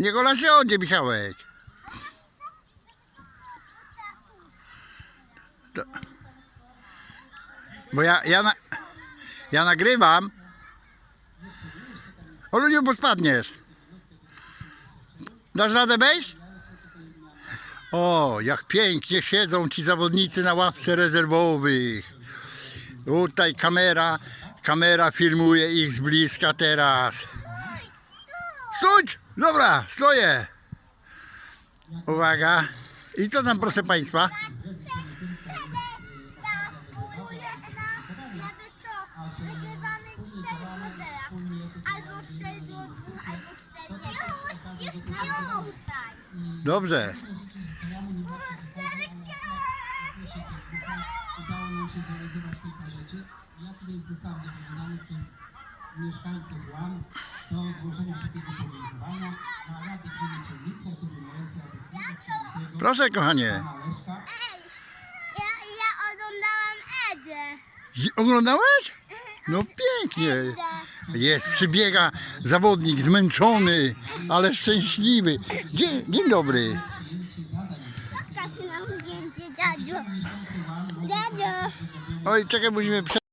Niech ona siądzie, Michałek. To... Bo ja, ja, na... ja nagrywam. Oluniu, bo spadniesz. Dasz radę wejść? O, jak pięknie siedzą ci zawodnicy na ławce rezerwowych. Tutaj kamera, kamera filmuje ich z bliska teraz. Stój! Dobra, stoję. Uwaga. I co tam proszę Państwa? Nawet co, wygrywamy 4 do 0. Albo 4 do 2, albo 4 Już, już wiązaj. Dobrze. Udało nam się zrealizować kilka rzeczy. Ja tutaj zostałem zobowiązany przez mieszkańców Łan do złożenia takiego podziękowania dla Rady Gminy Cielnica, tu w ręce obecnego Proszę kochanie. pana Leszka. Ja, ja oglądałam Edę. I- Oglądałeś? No pięknie. Jest, przybiega zawodnik zmęczony, ale szczęśliwy. Dzień, dzień dobry. Się nam zdjęcie, dziadziu. Dziadziu. Oj, czekaj, musimy prze...